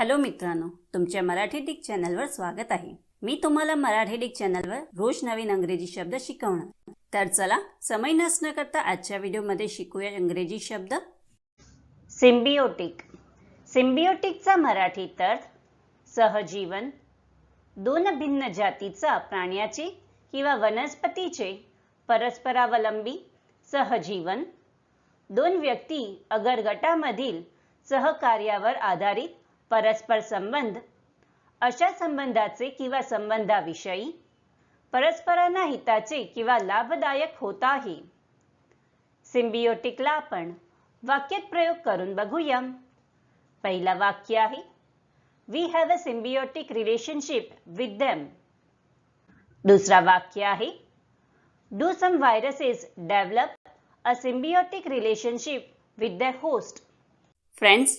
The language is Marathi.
हॅलो मित्रांनो तुमच्या मराठी डिक चॅनलवर स्वागत आहे. मी तुम्हाला मराठी डिक चॅनलवर रोज नवीन इंग्रजी शब्द शिकवणार. तर चला समय नसणं करता आजच्या व्हिडिओमध्ये शिकूया इंग्रजी शब्द. सिम्बियोटिक सिम्बियोटिकचा मराठीत अर्थ सहजीवन दोन भिन्न जातीचा प्राण्याचे किंवा वनस्पतीचे परस्परावलंबी सहजीवन दोन व्यक्ती अगर गटामधील सहकार्यावर आधारित परस्पर संबंध अशा संबंधाचे किंवा संबंधाविषयी परस्परांना हिताचे किंवा लाभदायक होत आहे सिम्बियोटिकला आपण वाक्यात प्रयोग करून बघूया. पहिला वाक्य आहे we have a symbiotic relationship with them दुसरा वाक्य आहे do some viruses develop a symbiotic relationship with the host friends